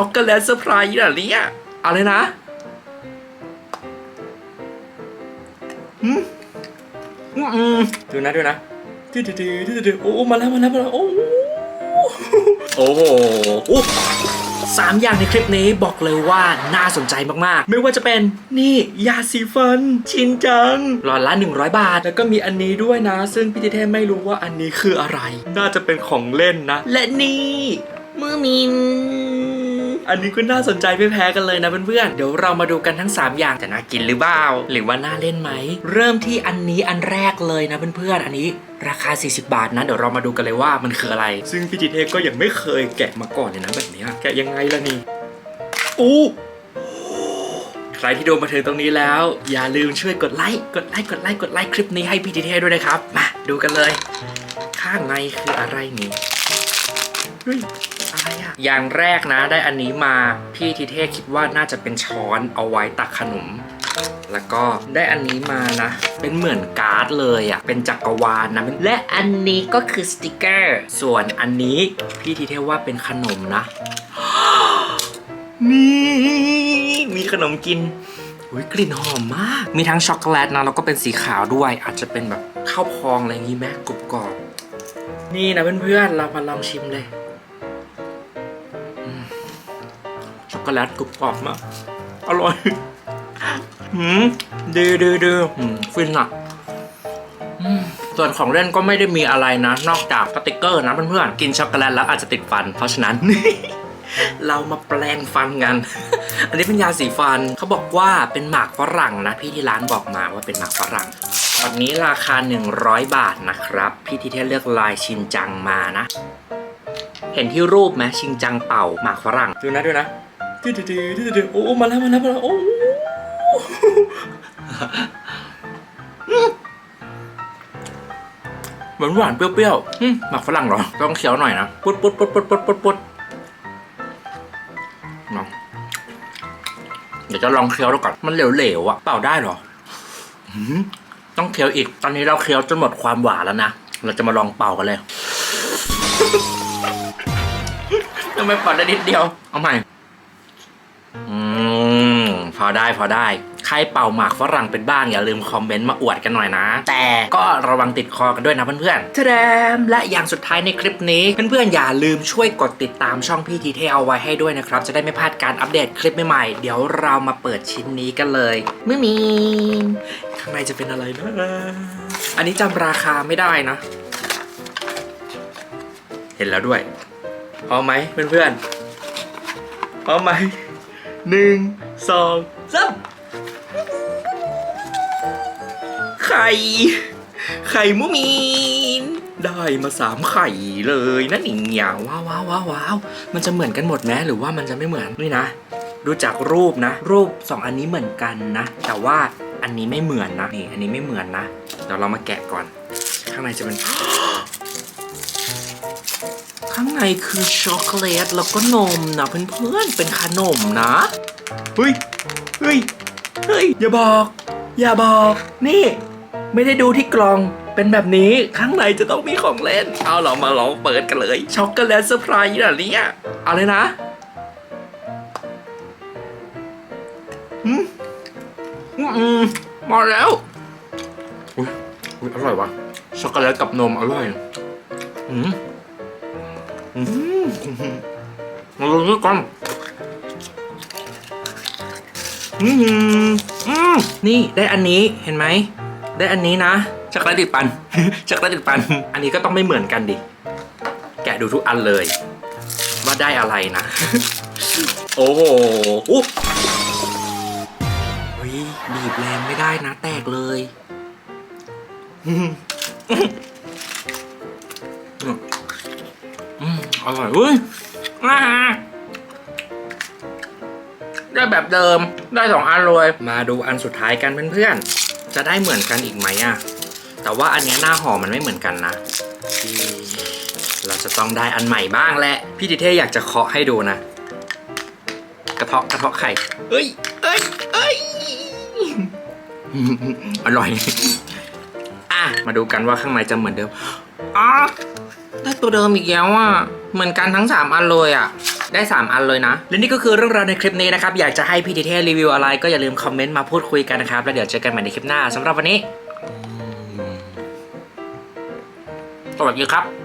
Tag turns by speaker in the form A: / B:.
A: ช็อกโกแลตเซอร์ไพรส์เหรอเนี่ยเอาเลยนะอืมอืมอืมดูนะดูนะดูดูดูดูดูโอ้มาแล้วมาแล้วมาแล้วโอ้โหโอ้โหโอ้สามอย่างในคลิปนี้บอกเลยว่าน่าสนใจมากๆ ไม่ว่าจะเป็นนี่ยาสีฟัน ชินจัง หลอดละ 100 บาท แล้วก็มีอันนี้ด้วยนะ ซึ่งพี่ทิเทพไม่รู้ว่าอันนี้คืออะไร น่าจะเป็นของเล่นนะ และนี่ มือมิน อันนี้ก็น่าสนใจไม่แพ้กันเลยนะเพื่อนๆ เดี๋ยวเรามาดูกันทั้ง 3 อย่างจะน่ากินหรือเปล่า หรือว่าน่าเล่นไหม เริ่มที่อันนี้อันแรกเลยนะเพื่อนๆ อันนี้ราคา 40 บาทนะ เดี๋ยวเรามาดูกันเลยว่ามันคืออะไร ซึ่งพี่จิเทก็ยังไม่เคยแกะมาก่อนเลยนะแบบนี้ แกะยังไงล่ะนี่อู้ใครที่ดูมาถึงตรงนี้แล้ว อย่าลืมช่วยกดไลค์ กดไลค์ กดไลค์ กดไลค์คลิปนี้ให้พี่จิเทด้วยนะครับ มาดูกันเลย ข้างในคืออะไรนี่เฮ้ย อย่างแรกนะได้อันนี้มาพี่ทิเทศคิดว่าน่าจะเป็นช้อนเอาไว้ตักขนม แล้วก็ได้อันนี้มานะ เป็นเหมือนการ์ดเลยอะเป็นจักรวาลนะและอันนี้ก็คือสติกเกอร์ส่วนอันนี้พี่ทิเทศว่าเป็นขนมนะนี่มีขนมกินอุ้ยกลิ่นหอมมาก มีทั้งช็อกโกแลตนะแล้วก็เป็นสีขาวด้วย อาจจะเป็นแบบข้าวพองอะไรอย่างงี้ไหมกรุบกรอบ นี่นะเพื่อนๆ เรามาลองชิมเลย ช็อกโกแลตกรุบกรอบมาก อร่อยหืมดีดีดีฟินอะส่วนของเล่นก็ไม่ได้มีอะไรนะ นอกจากสติกเกอร์นะเพื่อนๆ กินช็อกโกแลตแล้วอาจจะติดฟัน เพราะฉะนั้น เรามาแปลงฟันกัน อันนี้เป็นยาสีฟันเขาบอกว่าเป็นหมากฝรั่งนะ พี่ที่ร้านบอกมาว่าเป็นหมากฝรั่งตอนนี้ราคา 100 บาทนะครับ พี่ที่เทเลือกลายชินจังมานะ เห็นที่รูปไหมชิงจังเป่าหมากฝรั่งดูนะดูนะ ดูดูดูดูดูโอ้มาแล้วมาแล้วมาแล้วโอ้หวานหวานๆเปรี้ยวๆอืมหมากฝรั่งเหรอ ต้องเคี้ยวหน่อยนะปุ๊ดปุ๊ดปุ๊ดปุ๊ดปุ๊ดปุ๊ดปุ๊ดเนาะเดี๋ยวจะลองเคี้ยวดูก่อน มันเหลวๆอะเป่าได้เหรอหืมต้องเคี้ยวอีก ตอนนี้เราเคี้ยวจนหมดความหวานแล้วนะ เราจะมาลองเป่ากันเลยทำไมเป่าได้นิดเดียว เอาใหม่อืม พอได้พอได้ ใครเป่าหมากฝรั่งเป็นบ้างอย่าลืมคอมเมนต์มาอวดกันหน่อยนะ แต่ก็ระวังติดคอกันด้วยนะเพื่อนๆทะแดมและอย่างสุดท้ายในคลิปนี้ เพื่อนๆอย่าลืมช่วยกดติดตามช่องพี่ทีเทเอาไว้ให้ด้วยนะครับ จะได้ไม่พลาดการอัปเดตคลิปใหม่ๆ เดี๋ยวเรามาเปิดชิ้นนี้กันเลยไม่มีข้างในจะเป็นอะไรนะอันนี้จำราคาไม่ได้นะ เห็นแล้วด้วยพร้อมไหมเพื่อนๆพร้อมไหมหนึ่ง สองสามไข่ ไข่มุมีน ได้มาสามไข่เลยนะนี่เหนียวว้าวว้าวว้าวว้าวมันจะเหมือนกันหมดไหมหรือว่ามันจะไม่เหมือนนี่นะ ดูจากรูปนะ รูปสองอันนี้เหมือนกันนะ แต่ว่าอันนี้ไม่เหมือนนะนี่อันนี้ไม่เหมือนนะเดี๋ยวเรามาแกะก่อน ข้างในจะเป็น ข้างในคือช็อกโกแลตแล้วก็นมนะเพื่อนๆเป็นขนมนะ เฮ้ย เฮ้ย เฮ้ย อย่าบอก อย่าบอก นี่ ไม่ได้ดูที่กล่อง เป็นแบบนี้ ข้างในจะต้องมีของเล่น เอาเรามาลองเปิดกันเลย ช็อกโกแลตเซอร์ไพรส์เหรอเนี่ยเอาเลยนะอืมอืมอืมมาแล้วอุ้ยอุ้ยอร่อยวะช็อกโกแลตกับนมอร่อย อืมอืมมาลงด้วยกัน อืมอืมนี่ได้อันนี้เห็นไหม ได้อันนี้นะช็อกโกแลตติดปันช็อกโกแลตติดปัน อันนี้ก็ต้องไม่เหมือนกันดิ แกะดูทุกอันเลย ว่าได้อะไรนะ โอ้โหอุ๊บเฮ้ยบีบแรงไม่ได้นะ แตกเลยอืมอืมอร่อยเว้ยอ่า ได้แบบเดิมได้สองอันเลยมาดูอันสุดท้ายกันเพื่อนๆ จะได้เหมือนกันอีกไหมอะแต่ว่าอันเนี้ยหน้าห่อมันไม่เหมือนกันนะที่เราจะต้องได้อันใหม่บ้างแหละพี่ดิเท่อยากจะเคาะให้ดูนะ กระเทาะกระเทาะไข่เอ้ยเอ้ยเอ้ยอร่อยอะมาดูกันว่าข้างในจะเหมือนเดิมอ๋อได้ตัวเดิมอีกแล้วอะเหมือนกันทั้งสามอันเลยอะ
B: ได้ 3 อันเลยนะ
A: และนี่ก็คือเรื่องราวในคลิปนี้นะครับ อยากจะให้พี่ดิเทรีวิวอะไรก็อย่าลืมคอมเมนต์มาพูดคุยกันนะครับ แล้วเดี๋ยวเจอกันใหม่ในคลิปหน้าสำหรับวันนี้สวัสดีครับ